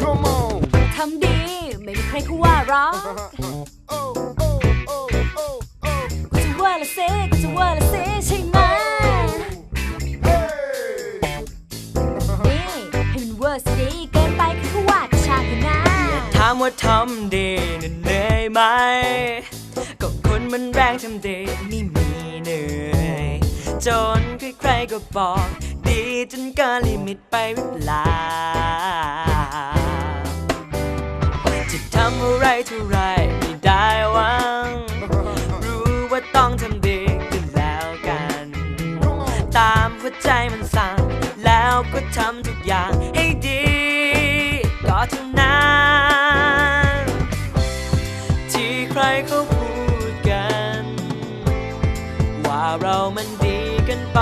Come on. ทำดี ไม่มีใครเขาว่าหร้อง oh, oh, oh, oh, oh. กูจะว่าละเซ่กูจะว่าละเซ่ใช่ไหม Hey. นี่ให้มันเวอร์ส ทำดีเหนื่อยไหม ก็คนมันแรงทำดีไม่มีเหนื่อย จนใครๆก็บอก ดีจนเกินลิมิตไปหรือเปล่าจะทำอะไรเท่าไรไม่ได้หวัง รู้ว่าต้องทำดีกันแล้วกัน ตามหัวใจมันสั่งแล้วก็ทำทุกอย่าง เขาพูดกัน ว่าเรามันดีกันไป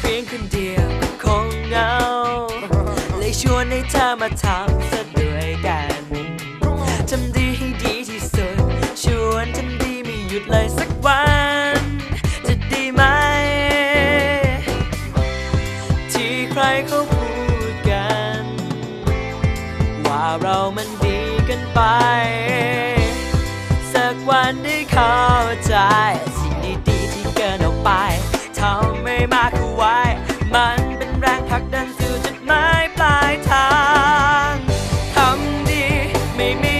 เพียงคนเดียวก็คงเหงา เลยชวนให้เธอมาทำซะด้วยกันทำดีให้ดีที่สุด ชวนทำดีไม่หยุดเลยสักวัน จะดีไหม ที่ใครเขาพูดกัน ว่าเรามันดีกันไป สักวันได้เข้าใจ Make me.